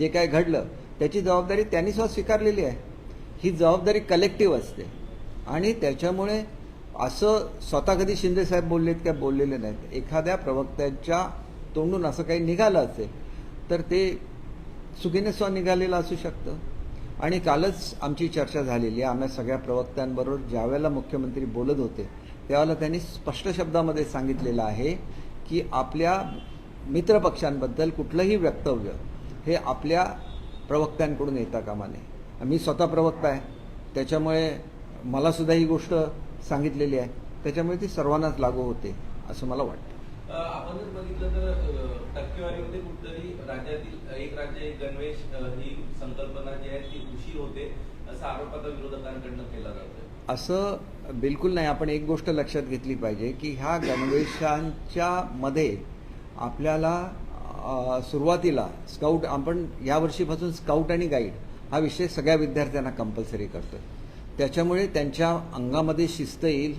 जे काय घडलं त्याची जबाबदारी त्यांनी स्वतः स्वीकारलेली आहे. ही जबाबदारी कलेक्टिव्ह असते. आणि त्याच्यामुळे असं स्वतः कधी शिंदे साहेब बोललेत का बोललेले नाहीत. एखाद्या प्रवक्त्यांच्या तोंडून असं काही निघालं असेल तर ते चुकीने स्व निघालेलं असू शकतं. आणि कालच आमची चर्चा झालेली आहे. आम्ही सगळ्या प्रवक्त्यांबरोबर ज्यावेळेला मुख्यमंत्री बोलत होते त्यावेळेला त्यांनी स्पष्ट शब्दामध्ये सांगितलेलं आहे की आपल्या मित्रपक्षांबद्दल कुठलंही वक्तव्य हे आपल्या प्रवक्त्यांकडून येता कामा नये. मी स्वतः प्रवक्ता आहे. त्याच्यामुळे मला सुद्धा ही गोष्ट सांगितलेली आहे. त्याच्यामुळे ती सर्वांनाच लागू होते असं मला वाटतं. आपण जर बघितलं तर टक्केवारीमध्ये कुठतरी राज्यातील एक राज्य एक गणवेश ही संकल्पना जी आहे ती उशीर होते असा आरोप आता विरोधकांकडनं केला जातोय. असं बिलकुल नाही. आपण एक गोष्ट लक्षात घेतली पाहिजे की ह्या गणवेशांच्या मध्ये आपल्याला सुरुवातीला स्काउट आपण यावर्षीपासून स्काउट आणि गाईड हा विषय सगळ्या विद्यार्थ्यांना कंपल्सरी करतो त्याच्यामुळे त्यांच्या अंगामध्ये शिस्त येईल.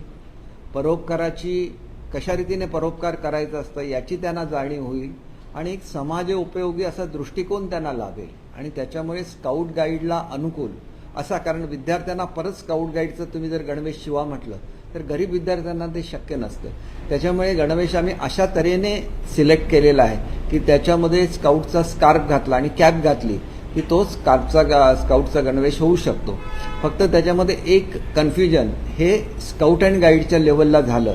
परोपकाराची कशा रीतीने परोपकार करायचं असतं याची त्यांना जाणीव होईल आणि एक समाज उपयोगी असा दृष्टिकोन त्यांना लाभेल आणि त्याच्यामुळे स्काउट गाईडला अनुकूल असा कारण विद्यार्थ्यांना परत स्काउट गाईडचं तुम्ही जर गणवेश शिवा म्हटलं तर गरीब विद्यार्थ्यांना ते शक्य नसतं. त्याच्यामुळे गणवेश आम्ही अशा तऱ्हेने सिलेक्ट केलेला आहे की त्याच्यामध्ये स्काउटचा स्कार्फ घातला आणि कॅप घातली की तो स्कार्फचा गा- स्काउटचा गणवेश होऊ शकतो. फक्त त्याच्यामध्ये एक कन्फ्युजन हे स्काउट अँड गाईडच्या लेवलला झालं.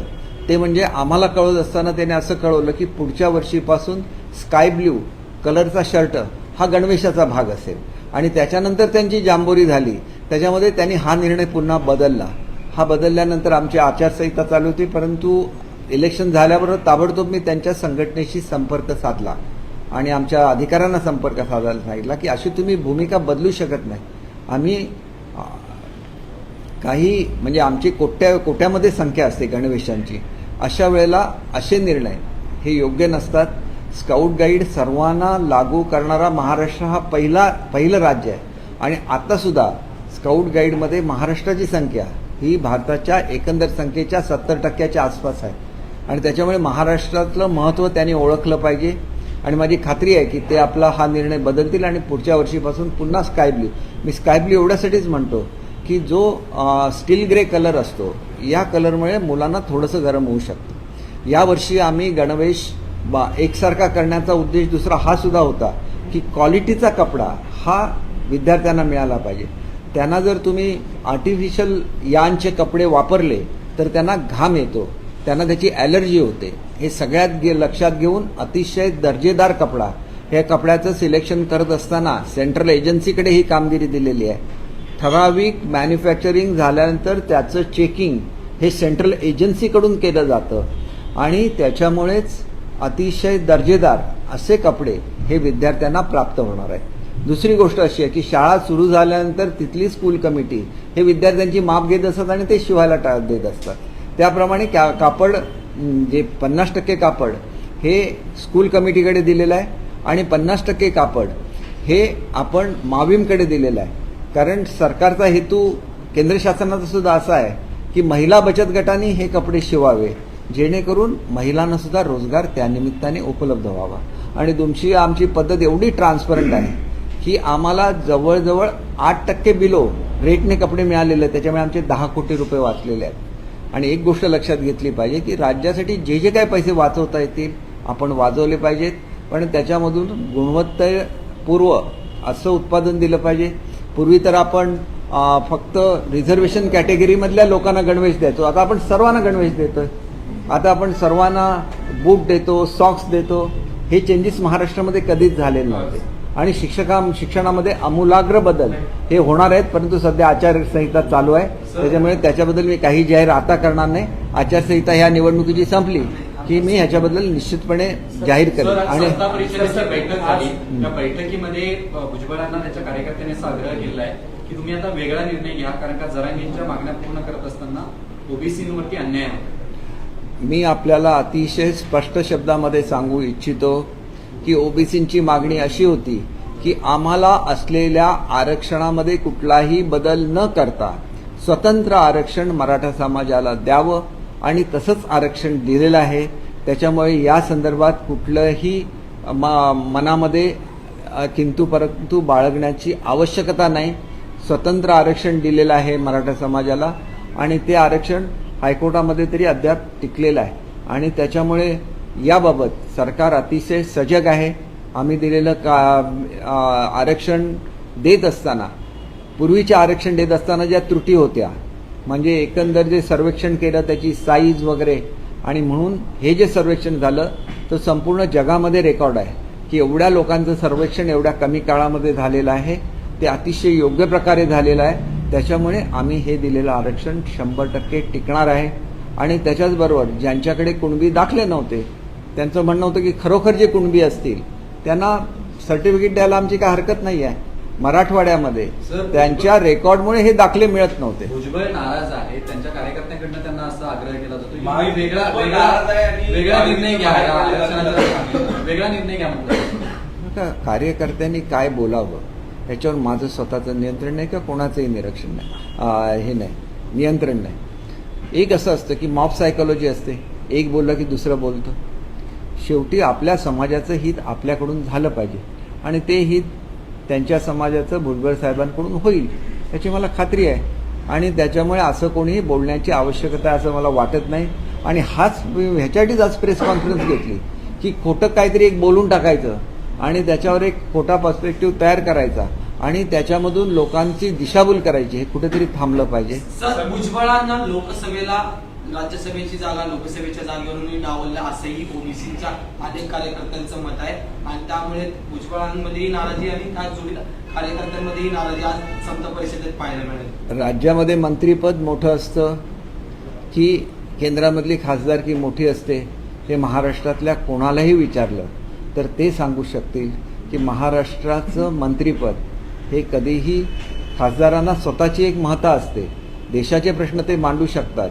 ते म्हणजे आम्हाला कळत असताना त्याने असं कळवलं की पुढच्या वर्षीपासून स्काय ब्ल्यू कलरचा शर्ट हा गणवेशाचा भाग असेल. आणि त्याच्यानंतर त्यांची जांबोरी झाली. त्याच्यामध्ये त्यांनी हा निर्णय पुन्हा बदलला. हा बदलल्यानंतर आमची आचारसंहिता चालू होती परंतु इलेक्शन झाल्याबरोबर ताबडतोब मी त्यांच्या संघटनेशी संपर्क साधला आणि आमच्या अधिकाऱ्यांना संपर्क साधायला सांगितला की अशी तुम्ही भूमिका बदलू शकत नाही. आम्ही काही म्हणजे आमची कोट्या कोट्यामध्ये संख्या असते गणवेशांची. अशा वेळेला असे निर्णय हे योग्य नसतात. स्काउट गाईड सर्वांना लागू करणारा महाराष्ट्र हा पहिला पहिलं राज्य आहे. आणि आतासुद्धा स्काउट गाईडमध्ये महाराष्ट्राची संख्या ही भारताच्या एकंदर संख्येच्या सत्तर टक्क्याच्या आसपास आहे. आणि त्याच्यामुळे महाराष्ट्रातलं महत्त्व त्यांनी ओळखलं पाहिजे. आणि माझी खात्री आहे की ते आपला हा निर्णय बदलतील आणि पुढच्या वर्षीपासून पुन्हा स्काय ब्ल्यू मी स्काय ब्ल्यू एवढ्यासाठीच म्हणतो की जो स्टील ग्रे कलर असतो या कलरमुळे मुलांना थोडंसं गरम होऊ शकतं. यावर्षी आम्ही गणवेश बा एकसारखा करण्याचा उद्देश दुसरा हा सुद्धा होता की क्वालिटीचा कपडा हा विद्यार्थ्यांना मिळाला पाहिजे. त्यांना जर तुम्ही आर्टिफिशियल यांचे कपडे वापरले तर त्यांना घाम येतो. त्यांना त्याची ॲलर्जी होते. हे सगळ्यात गे लक्षात घेऊन अतिशय दर्जेदार कपडा. हे कपड्याचं सिलेक्शन करत असताना सेंट्रल एजन्सीकडे ही कामगिरी दिलेली आहे. ठराविक मॅन्युफॅक्चरिंग झाल्यानंतर त्याचं चेकिंग हे सेंट्रल एजन्सीकडून केलं जातं. आणि त्याच्यामुळेच अतिशय दर्जेदार असे कपडे हे विद्यार्थ्यांना प्राप्त होणार आहे दुसरी गोष्ट अशी आहे की शाळा सुरू झाल्यानंतर तिथली स्कूल कमिटी हे विद्यार्थ्यांची माप घेत असतात आणि ते शिवायला टा देत असतात. त्याप्रमाणे का कापड जे पन्नास टक्के कापड हे स्कूल कमिटीकडे दिलेलं आहे आणि पन्नास टक्के कापड हे आपण माविमकडे दिलेलं आहे. कारण सरकारचा हेतू केंद्र शासनाचा सुद्धा असा आहे की महिला बचत गटांनी हे कपडे शिवावे जेणेकरून महिलांना सुद्धा रोजगार त्यानिमित्ताने उपलब्ध व्हावा. आणि तुमची आमची पद्धत एवढी ट्रान्सपरंट आहे की आम्हाला जवळजवळ आठ टक्के बिलो रेटने कपडे मिळालेले आहेत. त्याच्यामुळे आमचे दहा कोटी रुपये वाचलेले आहेत. आणि एक गोष्ट लक्षात घेतली पाहिजे की राज्यासाठी जे जे काय पैसे वाचवता येतील आपण वाजवले पाहिजेत. पण त्याच्यामधून गुणवत्तापूर्व असं उत्पादन दिलं पाहिजे. पूर्वी तर आपण फक्त रिझर्वेशन कॅटेगरीमधल्या लोकांना गणवेश द्यायचो. आता आपण सर्वांना गणवेश देतोय. आता आपण सर्वांना बूट देतो सॉक्स देतो. हे चेंजेस महाराष्ट्रामध्ये कधीच झाले नव्हते. आणि शिक्षका शिक्षणामध्ये आमूलाग्र बदल हे होणार आहेत परंतु सध्या आचारसंहिता चालू आहे. त्याच्यामुळे त्याच्याबद्दल मी काही जाहीर आता करणार नाही. आचारसंहिता ह्या निवडणुकीची संपली की मी ह्याच्याबद्दल निश्चितपणे जाहीर करेन. आणि बैठकीमध्ये भुजबळांना त्याच्या कार्यकर्त्यांनी आग्रह केलेला आहे की तुम्ही आता वेगळा निर्णय घ्या कारण का जरांगींच्या मागण्या पूर्ण करत असताना ओबीसीवरती अन्याय मी आपल्याला अतिशय स्पष्ट शब्दामध्ये सांगू इच्छितो की ओबीसींची मागणी अशी होती की आम्हाला असलेल्या आरक्षणामध्ये कुठलाही बदल न करता स्वतंत्र आरक्षण मराठा समाजाला द्यावं आणि तसंच आरक्षण दिलेलं आहे. त्याच्यामुळे या संदर्भात कुठलंही मनामध्ये किंतु परंतु बाळगण्याची आवश्यकता नाही. स्वतंत्र आरक्षण दिलेलं आहे मराठा समाजाला आणि ते आरक्षण हायकोर्टामध्ये तरी अद्याप टिकलेलं आहे. आणि त्याच्यामुळे याबाबत सरकार अतिशय सजग आहे. आम्ही दिलेलं का आरक्षण देत असताना पूर्वीचे आरक्षण देत असताना ज्या त्रुटी होत्या म्हणजे एकंदर जे सर्वेक्षण केलं त्याची साईज वगैरे आणि म्हणून हे जे सर्वेक्षण झालं तर संपूर्ण जगामध्ये रेकॉर्ड आहे की एवढ्या लोकांचं सर्वेक्षण एवढ्या कमी काळामध्ये झालेलं आहे ते अतिशय योग्य प्रकारे झालेलं आहे. त्याच्यामुळे आम्ही हे दिलेलं आरक्षण शंभर टक्के टिकणार आहे. आणि त्याच्याचबरोबर ज्यांच्याकडे कुणबी दाखले नव्हते त्यांचं म्हणणं होतं की खरोखर जे कुणबी असतील त्यांना सर्टिफिकेट द्यायला आमची काय हरकत नाही आहे. मराठवाड्यामध्ये त्यांच्या रेकॉर्डमुळे हे दाखले मिळत नव्हते. भुजबळ नाराज आहे त्यांच्या कार्यकर्त्यांकडनं त्यांना असा आग्रह केला जातो वेगळा वेगळा वेगळा निर्णय घ्या वेगळा निर्णय का कार्यकर्त्यांनी काय बोलावं? याच्यावर माझं स्वतःचं नियंत्रण नाही किंवा कोणाचंही निरीक्षण नाही. हे नाही. नियंत्रण नाही. एक असं असतं की मॉब सायकोलॉजी असते. एक बोललं की दुसरं बोलतं. शेवटी आपल्या समाजाचं हित आपल्याकडून झालं पाहिजे. आणि ते हित त्यांच्या समाजाचं भुजबळ साहेबांकडून होईल याची मला खात्री आहे. आणि त्याच्यामुळे असं कोणीही बोलण्याची आवश्यकता आहे असं मला वाटत नाही. आणि हाच ह्याच्यासाठीच आज प्रेस कॉन्फरन्स घेतली की खोटं काहीतरी एक बोलून टाकायचं आणि त्याच्यावर एक खोटा पर्स्पेक्टिव्ह तयार करायचा आणि त्याच्यामधून लोकांची दिशाभूल करायची हे कुठेतरी थांबलं पाहिजे. भुजबळांना लोकसभेला राज्यसभेची जागा लोकसभेच्या जागेवरून डावललं असंही ओबीसीच्या अनेक कार्यकर्त्यांचं मत आहे. आणि त्यामुळे भुजबळांमध्येही नाराजी आणि त्या जोडीला कार्यकर्त्यांमध्येही नाराजी आज संत परिषदेत पाहायला मिळेल. राज्यामध्ये मंत्रीपद मोठं असतं की केंद्रामधली खासदारकी मोठी असते हे महाराष्ट्रातल्या कोणालाही विचारलं तर ते सांगू शकतील की महाराष्ट्राचं मंत्रीपद हे कधीही खासदारांना स्वतःची एक महत्ता असते. देशाचे प्रश्न ते मांडू शकतात.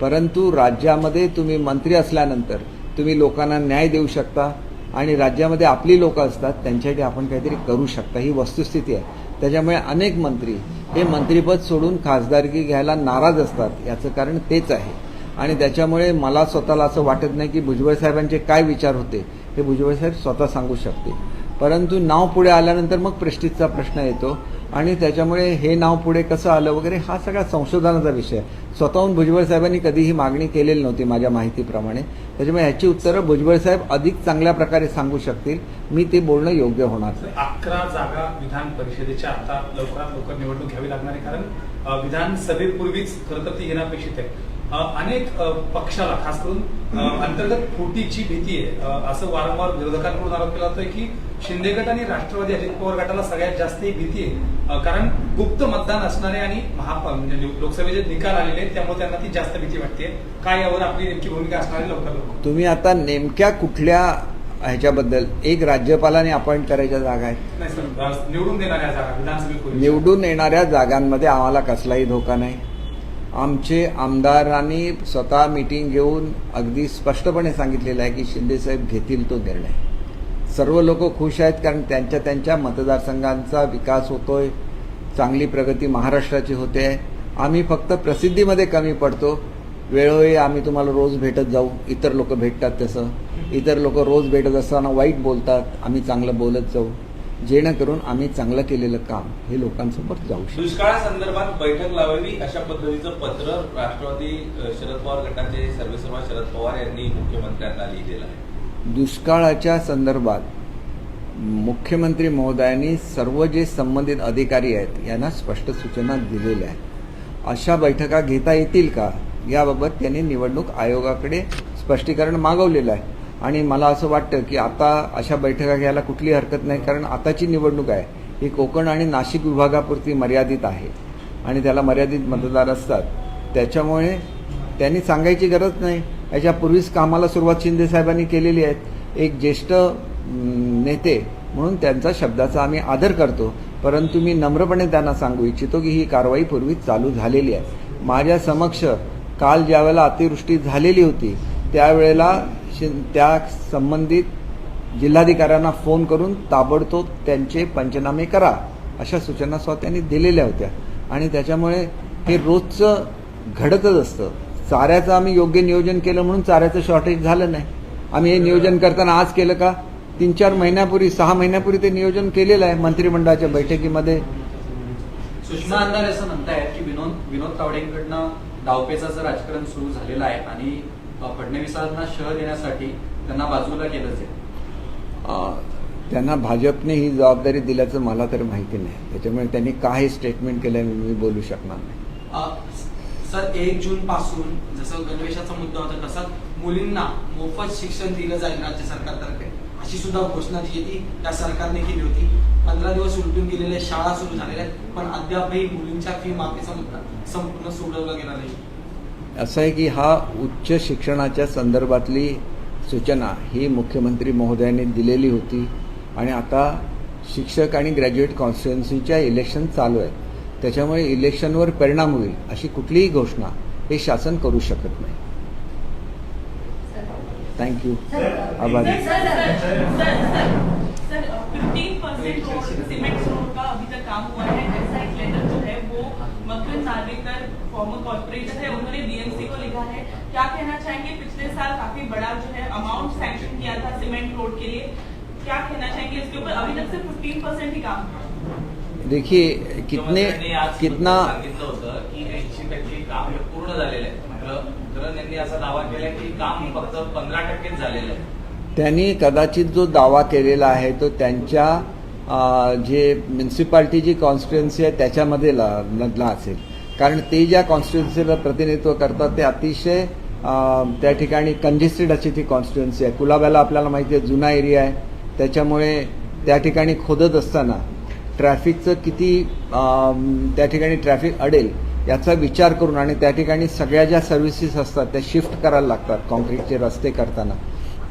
परंतु राज्यामध्ये तुम्ही मंत्री असल्यानंतर तुम्ही लोकांना न्याय देऊ शकता आणि राज्यामध्ये आपली लोकं असतात त्यांच्यासाठी आपण काहीतरी करू शकता. ही वस्तुस्थिती आहे. त्याच्यामुळे अनेक मंत्री हे मंत्रीपद सोडून खासदारकी घ्यायला नाराज असतात याचं कारण तेच आहे. आणि त्याच्यामुळे मला स्वतःला असं वाटत नाही की भुजबळ साहेबांचे काय विचार होते हे भुजबळ साहेब स्वतः सांगू शकते परंतु नाव पुढे आल्यानंतर मग प्रेस्टिजचा प्रश्न येतो. आणि त्याच्यामुळे हे नाव पुढे कसं आलं वगैरे हा सगळा संशोधनाचा विषय स्वतःहून भुजबळ साहेबांनी कधीही मागणी केलेली नव्हती माझ्या माहितीप्रमाणे. त्याच्यामुळे ह्याची उत्तरं भुजबळ साहेब अधिक चांगल्या प्रकारे सांगू शकतील. मी ते बोलणं योग्य होणार. अकरा जागा विधान परिषदेच्या आता लवकरात लवकर निवडणूक घ्यावी लागणार आहे. कारण विधानसभेपूर्वीच खरं तर ती येणं अपेक्षित आहे. अनेक पक्षाला खास करून अंतर्गत फुटीची भीती आहे. असं वारंवार विरोधकांकडून आरोप केला जातोय की शिंदे गट आणि राष्ट्रवादी अजित पवार गटाला सगळ्यात जास्त एक भीती आहे. कारण गुप्त मतदान असणारे आणि महा म्हणजे लोकसभेचे निकाल आलेले आहेत त्यामुळे त्यांना ती जास्त भीती वाटते. काय यावर आपली नेमकी भूमिका असणार लवकर? तुम्ही आता नेमक्या कुठल्या ह्याच्याबद्दल एक राज्यपालाने अपॉइंट करायच्या जागा आहेत. निवडून देणाऱ्या जागा निवडून येणाऱ्या जागांमध्ये आम्हाला कसलाही धोका नाही. आमचे आमदारांनी स्वतः मीटिंग घेऊन अगदी स्पष्टपणे सांगितलेलं आहे की शिंदेसाहेब घेतील तो निर्णय. सर्व लोक खुश आहेत कारण त्यांच्या त्यांच्या मतदारसंघांचा विकास होतोय चांगली प्रगती महाराष्ट्राची होते. आहे आम्ही फक्त प्रसिद्धीमध्ये कमी पडतो. वेळोवेळी आम्ही तुम्हाला रोज भेटत जाऊ. इतर लोक भेटतात तसं. इतर लोक रोज भेटत असताना वाईट बोलतात. आम्ही चांगलं बोलत जाऊ. जेणेकरून आम्ही चांगलं केलेलं काम हे लोकांसमोर जाऊ शकतो दुष्काळासंदर्भात बैठक लावावी अशा पद्धतीचं पत्र राष्ट्रवादी शरद पवार गटाचे सर्वेसर्वा शरद पवार यांनी मुख्यमंत्र्यांना लिहिलेलं आहे. दुष्काळाच्या संदर्भात मुख्यमंत्री महोदयांनी सर्व जे संबंधित अधिकारी आहेत यांना स्पष्ट सूचना दिलेल्या आहेत. अशा बैठका घेता येतील का? याबाबत त्यांनी निवडणूक आयोगाकडे स्पष्टीकरण मागवलेलं आहे. आणि मला असं वाटतं की आता अशा बैठका घ्यायला कुठली हरकत नाही कारण आताची निवडणूक आहे. ही कोकण आणि नाशिक विभागापुरती मर्यादित आहे. आणि त्याला मर्यादित मतदार असतात. त्याच्यामुळे त्यांनी सांगायची गरज नाही. याच्यापूर्वीच कामाला सुरुवात शिंदे साहेबांनी केलेली आहे. एक ज्येष्ठ नेते म्हणून त्यांचा शब्दाचा आम्ही आदर करतो. परंतु मी नम्रपणे त्यांना सांगू इच्छितो की ही कारवाई पूर्वीच चालू झालेली आहे. माझ्या समक्ष काल ज्यावेळेला अतिवृष्टी झालेली होती त्यावेळेला त्या संबंधित जिल्हाधिकाऱ्यांना फोन करून ताबडतोब त्यांचे पंचनामे करा अशा सूचना स्वतः त्यांनी दिलेल्या होत्या. आणि त्याच्यामुळे हे रोजचं घडतच असतं. चाऱ्याचं आम्ही योग्य नियोजन केलं म्हणून चाऱ्याचं शॉर्टेज झालं नाही. आम्ही हे नियोजन करताना आज केलं का? तीन चार महिन्यापूर्वी सहा महिन्यापूर्वी ते नियोजन केलेलं आहे मंत्रिमंडळाच्या बैठकीमध्ये. सुषमा अंधारे असं म्हणतायत की विनोद विनोद तावडेंकडनं डावपेचाचं राजकारण सुरू झालेलं आहे आणि फडणवीसांना शह देण्यासाठी त्यांना बाजूला केलं जाईल त्यांना भाजपने ही जबाबदारी दिल्याचं मला तर माहिती नाही. त्याच्यामुळे त्यांनी काय स्टेटमेंट केलं मी बोलू शकणार नाही. सर एक जून पासून जसं गणवेशाचा मुद्दा होता तसाच मुलींना मोफत शिक्षण दिलं जाईल राज्य सरकारतर्फे अशी सुद्धा घोषणा जी आहे ती त्या सरकारने केली होती. पंधरा दिवस उलटून गेलेल्या शाळा सुरू झालेल्या आहेत पण अद्यापही मुलींच्या फी माफीचा मुद्दा संपूर्ण सोडवला गेला नाही. असं आहे की हा उच्च शिक्षणाच्या संदर्भातली सूचना ही मुख्यमंत्री महोदयांनी दिलेली होती. आणि आता शिक्षक आणि ग्रॅज्युएट कॉन्स्टिट्युन्सीच्या इलेक्शन चालू आहेत. त्याच्यामुळे इलेक्शनवर परिणाम होईल अशी कुठलीही घोषणा हे शासन करू शकत नाही. थँक्यू आभारी sir fifteen percent road cement road का अभी तक काम हुआ है एक्साइड लेटर जो है वो मकरन नार्वेकर फॉर्मर कॉर्पोरेटर है उन्होंने बीएमसी को लिखा है। क्या कहना चाहेंगे? पिछले साल काफी बड़ा जो है अमाउंट सैंक्शन किया था सीमेंट रोड के लिए। क्या कहना चाहेंगे इसके ऊपर? अभी तक सिर्फ फिफ्टीन परसेंट ही काम हुआ। देखिए कितने कितना सांगितलं होतं की ऐंशी टक्के काम हे पूर्ण झालेलं आहे. मात्र करण यांनी असा दावा केला की काम फक्त पंधरा टक्केच झालेलं आहे. त्यांनी कदाचित जो दावा केलेला आहे तो त्यांच्या जे म्युन्सिपाल्टी जी कॉन्स्टिट्युन्सी आहे त्याच्यामध्ये ला- असेल. कारण ते ज्या कॉन्स्टिट्युन्सीला प्रतिनिधित्व करतात ते अतिशय त्या ठिकाणी कंजेस्टेड अशी ती कॉन्स्टिट्युन्सी आहे. कुलाब्याला आपल्याला माहिती आहे जुना एरिया आहे. त्याच्यामुळे त्या ठिकाणी खोदत असताना ट्रॅफिकचं किती त्या ठिकाणी ट्रॅफिक अडेल याचा विचार करून आणि त्या ठिकाणी सगळ्या ज्या सर्व्हिसेस असतात त्या शिफ्ट करायला लागतात कॉन्क्रीटचे रस्ते करताना.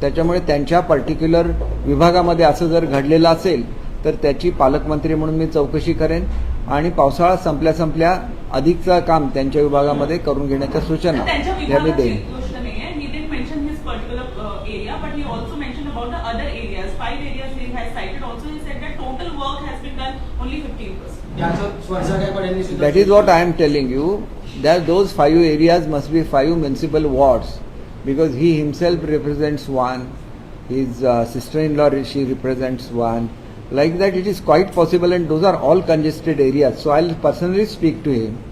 त्याच्यामुळे त्यांच्या पर्टिक्युलर विभागामध्ये असं जर घडलेलं असेल तर त्याची पालकमंत्री म्हणून मी चौकशी करेन. आणि पावसाळा संपल्या संपल्या अधिकचं काम त्यांच्या विभागामध्ये करून घेण्याच्या सूचना या मी देईन गोष्ट नाही आहे he did mention his particular area but he also mention about the other areas five areas he has cited also he said that total work has been done only fifteen percent याचं स्वर्जा गायकवाड यांनी सुद्धा That is what I am telling you. That those five areas must be five municipal wards because he himself represents one, his uh, sister-in-law she represents one. Like that, it is quite possible, and those are all congested areas. So I'll personally speak to him.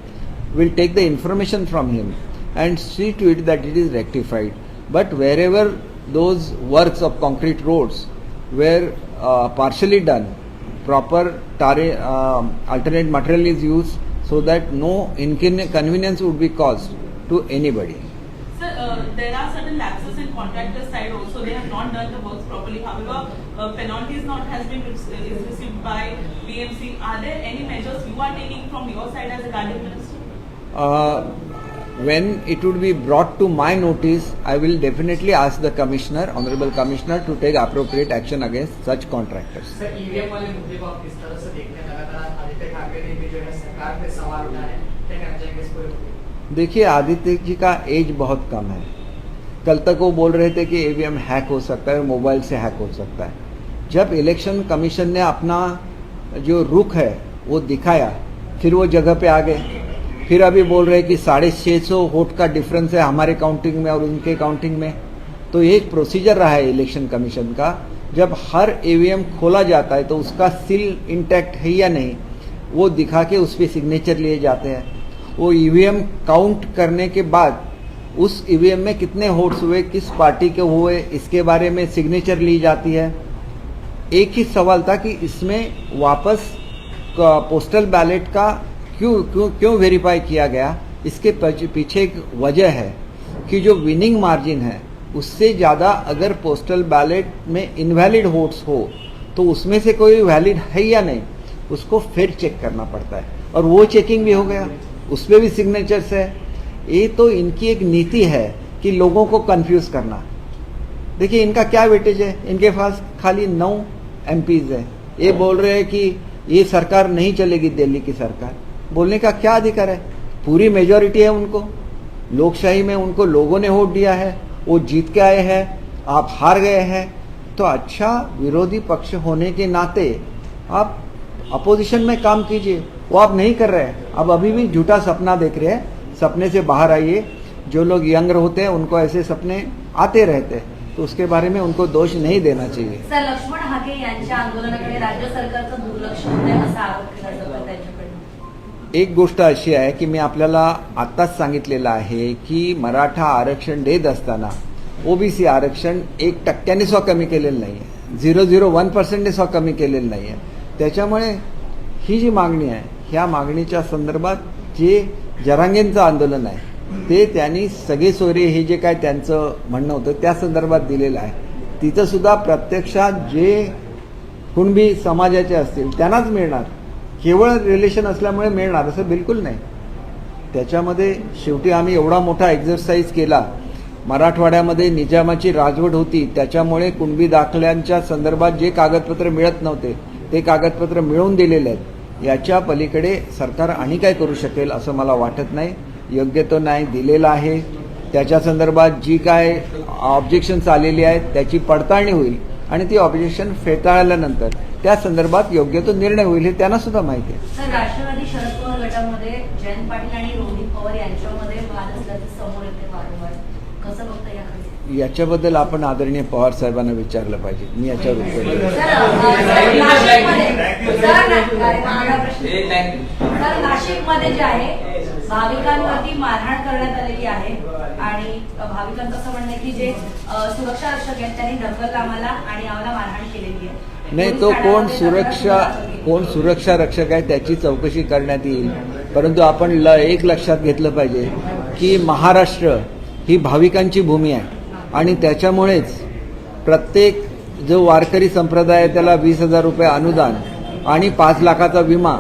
We'll take the information from him and see to it that it is rectified. But wherever those works of concrete roads were uh, partially done, proper tar- um alternate material is used so that no inconvenience would be caused to anybody. Sir, uh, there are certain lapses in contractor side also. They have not done the works properly. However, uh, penalties not has been is received by BMC. Are there any measures you are taking from your side as a guardian minister? Uh, when it would be brought to my notice, I will definitely ask the commissioner, honorable commissioner, to take appropriate action against such contractors. Sir EVM वाले मुद्दे को आप किस तरह से देखते हैं लगातार आदित्य ठाकरे ने भी जो है सरकार पे सवाल उठाए हैं क्या कहना चाहेंगे इस पूरे देखिए आदित्य जी का एज बहुत कम है कल तक वो बोल रहे थे कि ईवीएम हैक हो सकता है मोबाइल से हैक हो सकता है जब इलेक्शन कमीशन ने अपना जो रुख है, वो दिखाया, फिर वो जगह पे आ गए। फिर अभी बोल रहे कि साढ़े छः सौ वोट का डिफरेंस है हमारे काउंटिंग में और उनके काउंटिंग में। तो ये एक प्रोसीजर रहा है इलेक्शन कमीशन का। जब हर ईवीएम खोला जाता है तो उसका सील इंटैक्ट है या नहीं, वो दिखा के उस पर सिग्नेचर लिए जाते हैं। वो ईवीएम काउंट करने के बाद, उस ईवीएम में कितने वोट्स हुए, किस पार्टी के हुए, इसके बारे में सिग्नेचर ली जाती है। एक ही सवाल था कि इसमें वापस पोस्टल बैलेट का क्यों क्यों क्यों वेरीफाई किया गया? इसके पीछे- एक वजह है कि जो विनिंग मार्जिन है, उससे ज़्यादा अगर पोस्टल बैलेट में इनवैलिड वोट्स हो तो उसमें से कोई वैलिड है या नहीं, उसको फिर चेक करना पड़ता है। और वो चेकिंग भी हो गया। उसमें भी सिग्नेचर्स है। ये तो इनकी एक नीति है कि लोगों को कंफ्यूज करना। देखिए, इनका क्या वेटेज है? इनके पास खाली नौ एम है। ये बोल रहे हैं कि ये सरकार नहीं चलेगी दिल्ली की सरकार। बोलने का क्या अधिकार है? पूरी मेजोरिटी है उनको। लोकशाही में उनको लोगों ने वोट दिया है। वो जीत के आए हैं। आप हार गए हैं। तो अच्छा विरोधी पक्ष होने के नाते आप अपोजिशन में काम कीजिए। वो आप नहीं कर रहे हैं। अब अभी भी झूठा सपना देख रहे हैं। सपने से बाहर आइए। जो लोग यंग होते हैं, उनको ऐसे सपने आते रहते हैं। तो उसके बारे में उनको दोष नहीं देना चाहिए। सर लक्ष्मण हाके यांच्या आंदोलनाकडे राज्य सरकारचं दुर्लक्ष असा आरोप केला जातो त्यांच्याकडून. एक गोष्ट अशी आहे की मी आपल्याला आत्ताच सांगितलेलं आहे की मराठा आरक्षण देत असताना ओबीसी आरक्षण एक टक्क्याने सुद्धा कमी केलेलं नाही आहे झिरो झिरो वन पर्सेंटने सुद्धा कमी केलेलं नाही आहे त्याच्यामुळे ही जी मागणी आहे ह्या मागणीच्या संदर्भात जे जरांगेंचं आंदोलन आहे ते त्यांनी सगळे सोयरे हे जे काय त्यांचं म्हणणं होतं त्या संदर्भात दिलेलं आहे. तिथं सुद्धा प्रत्यक्षात जे कुणबी समाजाचे असतील त्यांनाच मिळणार. केवळ रिलेशन असल्यामुळे मिळणार असं बिलकुल नाही. त्याच्यामध्ये शेवटी आम्ही एवढा मोठा एक्झरसाईज केला. मराठवाड्यामध्ये निजामाची राजवट होती त्याच्यामुळे कुणबी दाखल्यांच्या संदर्भात जे कागदपत्र मिळत नव्हते ते कागदपत्र मिळवून दिलेले आहेत. याच्या पलीकडे सरकार आणि काय करू शकेल असं मला वाटत नाही. योग्य तो न्याय दिलेला आहे. त्याच्या संदर्भात जी काय ऑब्जेक्शन्स आलेली आहेत त्याची पडताळणी होईल. आणि ती ऑब्जेक्शन फेटाळल्यानंतर त्या संदर्भात योग्य तो निर्णय होईल हे त्यांना सुद्धा माहिती आहे. सर राष्ट्रवादी शरद पवार गटामध्ये जयंत पाटील आणि रोहित पवार यांच्यामध्ये वाद असल्याचे समोर येते वारंवार. कसं बघता याकडे याच्याबद्दल आपण आदरणीय पवार साहेबांना विचारलं पाहिजे. मी याच्यावर उत्तर नाशिकमध्ये जे आहे भाविकांवरती मारहाण करण्यात आलेली आहे. आणि भाविकांचं असं म्हणणं की जे सुरक्षा रक्षक आहेत त्यांनी ढकल आम्हाला आणि आम्हाला मारहाण केलेली आहे. नाही तो कोण सुरक्षा कोण सुरक्षा रक्षक आहे त्याची चौकशी करण्यात येईल. परंतु आपण ल एक लक्षात घेतलं पाहिजे की महाराष्ट्र ही भाविकांची भूमी आहे. आणि त्याच्यामुळेच प्रत्येक जो वारकरी संप्रदाय आहे त्याला वीस हजार रुपये अनुदान आणि पाच लाखाचा विमा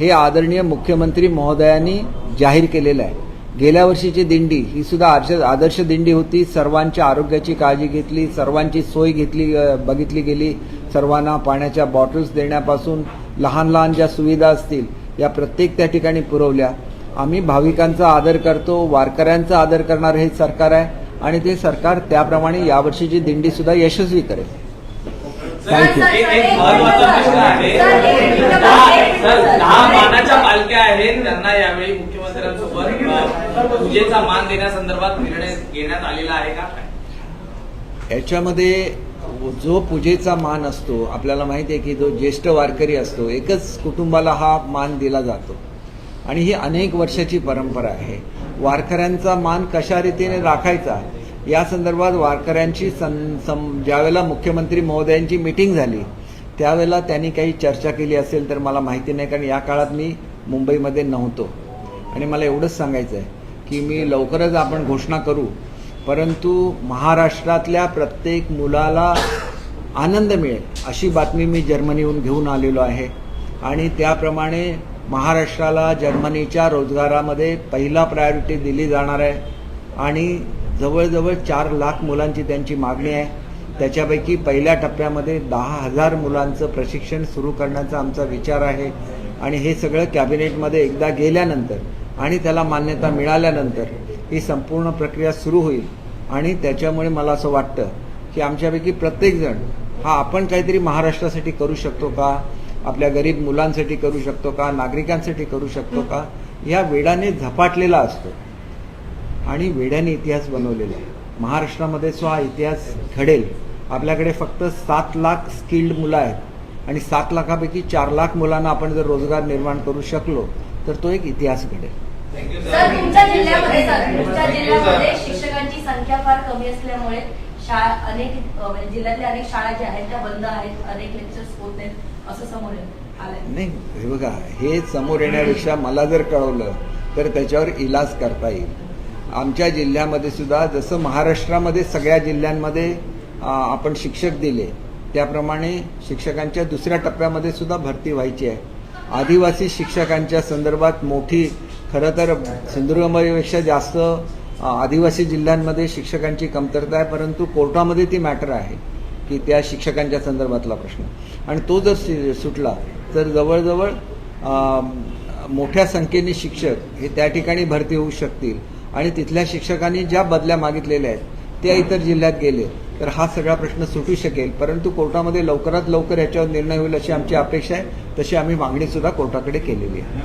हे आदरणीय मुख्यमंत्री महोदयांनी जाहीर केलेलं आहे. गेल्या वर्षीची दिंडी ही सुद्धा आदर्श आदर्श दिंडी होती. सर्वांच्या आरोग्याची काळजी घेतली सर्वांची सोय घेतली बघितली गेली. सर्वांना पाण्याच्या बॉटल्स देण्यापासून लहान लहान ज्या सुविधा असतील या प्रत्येक त्या ठिकाणी पुरवल्या. आम्ही भाविकांचा आदर करतो वारकऱ्यांचा आदर करणारं हे सरकार आहे. आणि ते सरकार त्याप्रमाणे यावर्षीची दिंडीसुद्धा यशस्वी करेल. थँक्यू एक एक महत्त्वाचा प्रश्न आहे. दहा- मानाच्या पालख्या आहेत. त्यांना यावेळी मुख्यमंत्र्यांसोबत पूजेचा मान देण्यासंदर्भात निर्णय घेण्यात आलेला आहे का? याच्यामध्ये जो पूजेचा मान असतो आपल्याला माहिती आहे की जो ज्येष्ठ वारकरी असतो एकच कुटुंबाला हा मान दिला जातो. आणि ही अनेक वर्षाची परंपरा आहे. वारकऱ्यांचा मान कशा रीतीने राखायचा या संदर्भात वारकऱ्यांची सं ज्यावेळेला मुख्यमंत्री महोदयांची मिटिंग झाली त्यावेळेला त्यांनी काही चर्चा केली असेल तर मला माहिती नाही कारण या काळात मी मुंबईमध्ये नव्हतो. आणि मला एवढंच सांगायचं आहे की मी लवकरच आपण घोषणा करू परंतु महाराष्ट्रातल्या प्रत्येक मुलाला आनंद मिळेल अशी बातमी मी जर्मनीहून घेऊन आलेलो आहे. आणि त्याप्रमाणे महाराष्ट्राला जर्मनीच्या रोजगारामध्ये पहिला प्रायोरिटी दिली जाणार आहे. आणि जवळजवळ चार लाख मुलांची त्यांची मागणी आहे. त्याच्यापैकी पहिल्या टप्प्यामध्ये दहा हजार मुलांचं प्रशिक्षण सुरू करण्याचा आमचा विचार आहे. आणि हे सगळं कॅबिनेटमध्ये एकदा गेल्यानंतर आणि त्याला मान्यता मिळाल्यानंतर ही संपूर्ण प्रक्रिया सुरू होईल. आणि त्याच्यामुळे मला असं वाटतं की आमच्यापैकी प्रत्येकजण हा आपण काहीतरी महाराष्ट्रासाठी करू शकतो का? आपल्या गरीब मुलांसाठी करू शकतो का? नागरिकांसाठी करू शकतो का? या वेडाने झपाटलेला असतो. आणि वेड्याने इतिहास बनवलेला आहे. महाराष्ट्रामध्ये सो हा इतिहास घडेल. आपल्याकडे फक्त सात लाख स्किल्ड मुलं आहेत. आणि सात लाखापैकी चार लाख मुलांना आपण जर रोजगार निर्माण करू शकलो तर तो एक इतिहास घडेल. सर तुमच्या जिल्ह्यामध्ये सर तुमच्या जिल्ह्यामध्ये शिक्षकांची संख्या फार कमी असल्यामुळे शाळा अनेक म्हणजे जिल्ह्यातल्या अनेक शाळा ज्या आहेत त्या बंद आहेत. अनेक लेक्चर्स होत नाहीत असं समोर नाही हे बघा हे समोर येण्यापेक्षा मला जर कळवलं तर त्याच्यावर इलाज करता येईल. आमच्या जिल्ह्यामध्ये सुद्धा जसं महाराष्ट्रामध्ये सगळ्या जिल्ह्यांमध्ये आपण शिक्षक दिले त्याप्रमाणे शिक्षकांच्या दुसऱ्या टप्प्यामध्ये सुद्धा भरती व्हायची आहे. आदिवासी शिक्षकांच्या संदर्भात मोठी खरं तर सिंधुदुर्गमध्येपेक्षा जास्त आदिवासी जिल्ह्यांमध्ये शिक्षकांची कमतरता आहे परंतु कोर्टामध्ये ती मॅटर आहे की त्या शिक्षकांच्या संदर्भातला प्रश्न. आणि तो जर सुटला तर जवळजवळ मोठ्या संख्येने शिक्षक हे त्या ठिकाणी भरती होऊ शकतील. आणि तिथल्या शिक्षकांनी ज्या बदल्या मागितलेल्या आहेत त्या इतर जिल्ह्यात गेले तर हा सगळा प्रश्न सुटू शकेल. परंतु कोर्टामध्ये लवकरात लवकर याच्यावर निर्णय होईल अशी आमची अपेक्षा आहे. तशी आम्ही मागणी सुद्धा कोर्टाकडे केलेली आहे.